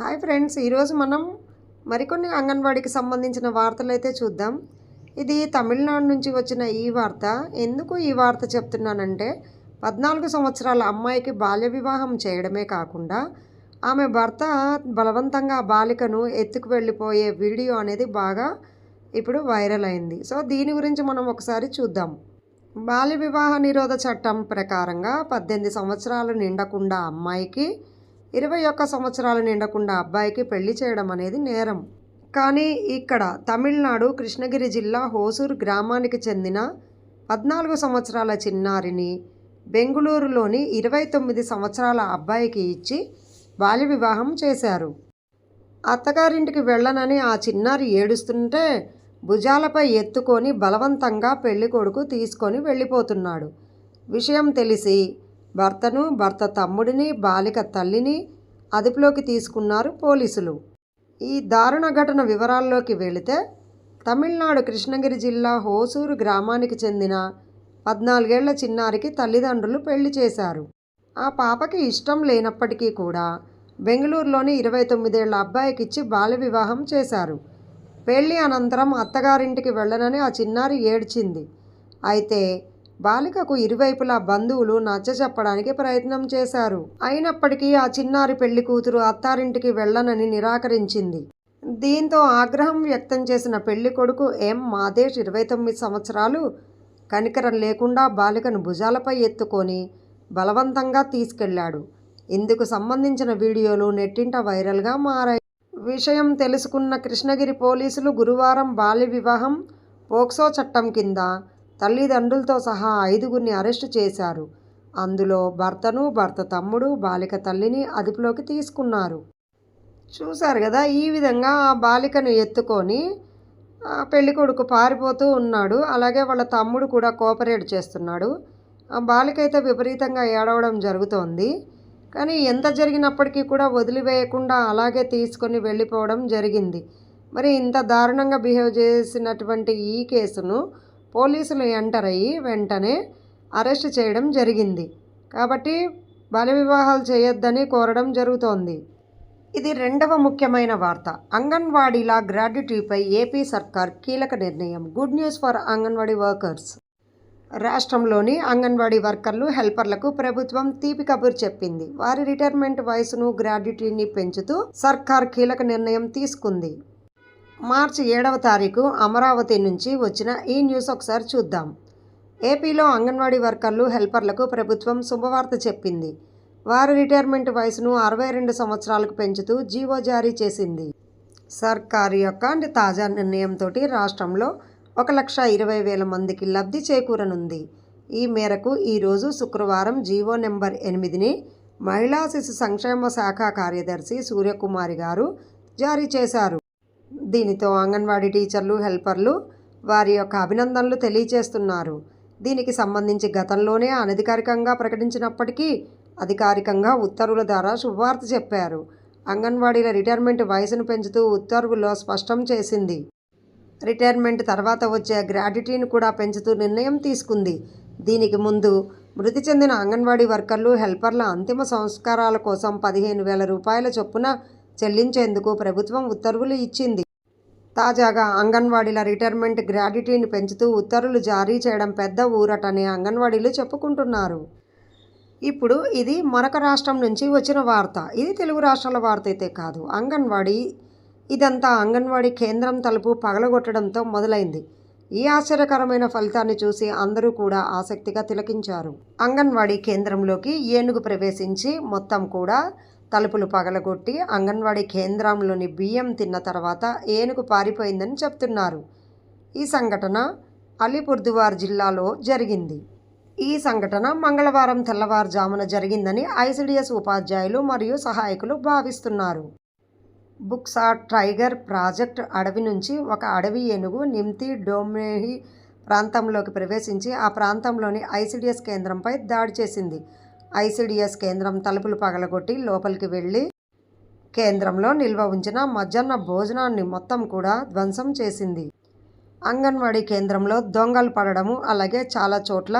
Hi friends ఈరోజు మనం మరికొన్ని అంగన్వాడీకి సంబంధించిన వార్తలు అయితే చూద్దాం. ఇది తమిళనాడు నుంచి వచ్చిన ఈ వార్త. ఎందుకు ఈ వార్త చెప్తున్నానంటే పద్నాలుగు సంవత్సరాల అమ్మాయికి బాల్య వివాహం చేయడమే కాకుండా ఆమె భర్త బలవంతంగా బాలికను ఎత్తుకు వెళ్ళిపోయే వీడియో అనేది బాగా ఇప్పుడు వైరల్ అయింది. సో దీని గురించి మనం ఒకసారి చూద్దాం. బాల్య వివాహ నిరోధ చట్టం ప్రకారంగా పద్దెనిమిది సంవత్సరాలు నిండకుండా అమ్మాయికి ఇరవై ఒక్క సంవత్సరాలు నిండకుండా అబ్బాయికి పెళ్ళి చేయడం అనేది నేరం. కానీ ఇక్కడ తమిళనాడు కృష్ణగిరి జిల్లా హోసూరు గ్రామానికి చెందిన పద్నాలుగు సంవత్సరాల చిన్నారిని బెంగుళూరులోని ఇరవై తొమ్మిది సంవత్సరాల అబ్బాయికి ఇచ్చి బాల్య వివాహం చేశారు. అత్తగారింటికి వెళ్ళనని ఆ చిన్నారి ఏడుస్తుంటే భుజాలపై ఎత్తుకొని బలవంతంగా పెళ్ళి కొడుకు తీసుకొని వెళ్ళిపోతున్నాడు. విషయం తెలిసి భర్తను భర్త తమ్ముడిని బాలిక తల్లిని అదుపులోకి తీసుకున్నారు పోలీసులు. ఈ దారుణ ఘటన వివరాల్లోకి వెళితే తమిళనాడు కృష్ణగిరి జిల్లా హోసూరు గ్రామానికి చెందిన పద్నాలుగేళ్ళ చిన్నారికి తల్లిదండ్రులు పెళ్ళి చేశారు. ఆ పాపకి ఇష్టం లేనప్పటికీ కూడా బెంగళూరులోని ఇరవై తొమ్మిదేళ్ళ అబ్బాయికిచ్చి బాల్య వివాహం చేశారు. పెళ్ళి అనంతరం అత్తగారింటికి వెళ్ళనని ఆ చిన్నారి ఏడ్చింది. అయితే బాలికకు ఇరువైపులా బంధువులు నచ్చ చెప్పడానికి ప్రయత్నం చేశారు. అయినప్పటికీ ఆ చిన్నారి పెళ్ళి కూతురు అత్తారింటికి వెళ్ళనని నిరాకరించింది. దీంతో ఆగ్రహం వ్యక్తం చేసిన పెళ్ళి కొడుకు ఎం. మాదేష్ ఇరవై తొమ్మిది సంవత్సరాలు కనికరం లేకుండా బాలికను భుజాలపై ఎత్తుకొని బలవంతంగా తీసుకెళ్ళాడు. ఇందుకు సంబంధించిన వీడియోలు నెట్టింట వైరల్గా మారాయి. విషయం తెలుసుకున్న కృష్ణగిరి పోలీసులు గురువారం బాల్య వివాహం పోక్సో చట్టం కింద తల్లిదండ్రులతో సహా ఐదుగురిని అరెస్టు చేశారు. అందులో భర్తను భర్త తమ్ముడు బాలిక తల్లిని అదుపులోకి తీసుకున్నారు. చూశారు కదా ఈ విధంగా ఆ బాలికను ఎత్తుకొని పెళ్ళి పెళ్ళికొడుకు పారిపోతూ ఉన్నాడు. అలాగే వాళ్ళ తమ్ముడు కూడా కోఆపరేట్ చేస్తున్నాడు. ఆ బాలిక అయితే విపరీతంగా ఏడవడం జరుగుతోంది. కానీ ఎంత జరిగినప్పటికీ కూడా వదిలివేయకుండా అలాగే తీసుకొని వెళ్ళిపోవడం జరిగింది. మరి ఇంత దారుణంగా బిహేవ్ చేసినటువంటి ఈ కేసును పోలీసులు ఎంటర్ అయ్యి వెంటనే అరెస్ట్ చేయడం జరిగింది. కాబట్టి బాల్య వివాహాలు చేయొద్దని కోరడం జరుగుతోంది. ఇది రెండవ ముఖ్యమైన వార్త. అంగన్వాడీల గ్రాడ్యుటీపై ఏపీ సర్కార్ కీలక నిర్ణయం. Good news for anganwadi workers. రాష్ట్రంలోని అంగన్వాడీ వర్కర్లు హెల్పర్లకు ప్రభుత్వం తీపి కబుర్ చెప్పింది. వారి రిటైర్మెంట్ వయసును గ్రాడ్యుటీని పెంచుతూ సర్కార్ కీలక నిర్ణయం తీసుకుంది. మార్చి ఏడవ తారీఖు అమరావతి నుంచి వచ్చిన ఈ న్యూస్ ఒకసారి చూద్దాం. ఏపీలో అంగన్వాడీ వర్కర్లు హెల్పర్లకు ప్రభుత్వం శుభవార్త చెప్పింది. వారి రిటైర్మెంట్ వయసును అరవై రెండు సంవత్సరాలకు పెంచుతూ జీవో జారీ చేసింది. సర్కారు యొక్క తాజా నిర్ణయంతో రాష్ట్రంలో ఒక లక్ష ఇరవై వేల మందికి లబ్ధి చేకూరనుంది. ఈ మేరకు ఈరోజు శుక్రవారం జీవో నెంబర్ ఎనిమిదిని మహిళా శిశు సంక్షేమ శాఖ కార్యదర్శి సూర్యకుమారి గారు జారీ చేశారు. దీనితో అంగన్వాడీ టీచర్లు హెల్పర్లు వారి యొక్క అభినందనలు తెలియజేస్తున్నారు. దీనికి సంబంధించి గతంలోనే అనధికారికంగా ప్రకటించినప్పటికీ అధికారికంగా ఉత్తర్వుల ద్వారా శుభవార్త చెప్పారు. అంగన్వాడీల రిటైర్మెంట్ వయసును పెంచుతూ ఉత్తర్వుల్లో స్పష్టం చేసింది. రిటైర్మెంట్ తర్వాత వచ్చే గ్రాడ్యుటీని కూడా పెంచుతూ నిర్ణయం తీసుకుంది. దీనికి ముందు మృతి చెందిన అంగన్వాడీ వర్కర్లు హెల్పర్ల అంతిమ సంస్కారాల కోసం పదిహేను వేల రూపాయల చొప్పున చెల్లించేందుకు ప్రభుత్వం ఉత్తర్వులు ఇచ్చింది. తాజాగా అంగన్వాడీల రిటైర్మెంట్ గ్రాడ్యుటీని పెంచుతూ ఉత్తర్వులు జారీ చేయడం పెద్ద ఊరటని అంగన్వాడీలు చెప్పుకుంటున్నారు. ఇప్పుడు ఇది మరొక రాష్ట్రం నుంచి వచ్చిన వార్త. ఇది తెలుగు రాష్ట్రాల వార్త అయితే కాదు. అంగన్వాడీ ఇదంతా అంగన్వాడీ కేంద్రం తలుపు పగలగొట్టడంతో మొదలైంది. ఈ ఆశ్చర్యకరమైన ఫలితాన్ని చూసి అందరూ కూడా ఆసక్తిగా తిలకించారు. అంగన్వాడీ కేంద్రంలోకి ఏనుగు ప్రవేశించి మొత్తం కూడా తలుపులు పగలగొట్టి అంగన్వాడీ కేంద్రంలోని బియ్యం తిన్న తర్వాత ఏనుగు పారిపోయిందని చెప్తున్నారు. ఈ సంఘటన అలీపుర్దువార్ జిల్లాలో జరిగింది. ఈ సంఘటన మంగళవారం తెల్లవారుజామున జరిగిందని ఐసిడిఎస్ ఉపాధ్యాయులు మరియు సహాయకులు భావిస్తున్నారు. బుక్సా టైగర్ ప్రాజెక్ట్ అడవి నుంచి ఒక అడవి ఏనుగు నిమ్తి డోమేహి ప్రాంతంలోకి ప్రవేశించి ఆ ప్రాంతంలోని ఐసిడిఎస్ కేంద్రంపై దాడి చేసింది. ఐసిడిఎస్ కేంద్రం తలుపులు పగలగొట్టి లోపలికి వెళ్ళి కేంద్రంలో నిల్వ ఉంచిన మధ్యాహ్న భోజనాన్ని మొత్తం కూడా ధ్వంసం చేసింది. అంగన్వాడీ కేంద్రంలో దొంగలు పడడము అలాగే చాలా చోట్ల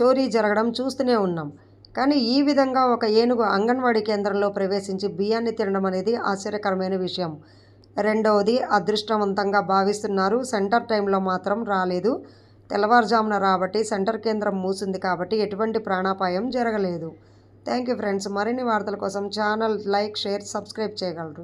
చోరీ జరగడం చూస్తూనే ఉన్నాం. కానీ ఈ విధంగా ఒక ఏనుగు అంగన్వాడీ కేంద్రంలో ప్రవేశించి బియ్యాన్ని తినడం అనేది ఆశ్చర్యకరమైన విషయం. రెండవది అదృష్టవంతంగా భావిస్తున్నారు సెంటర్ టైంలో మాత్రం రాలేదు. తెల్లవారుజామున రాబట్టి సెంటర్ కేంద్రం మూసింది కాబట్టి ఎటువంటి ప్రాణాపాయం జరగలేదు. Thank you friends. మరిన్ని వార్తల కోసం ఛానల్ లైక్ షేర్ సబ్స్క్రైబ్ చేయగలరు.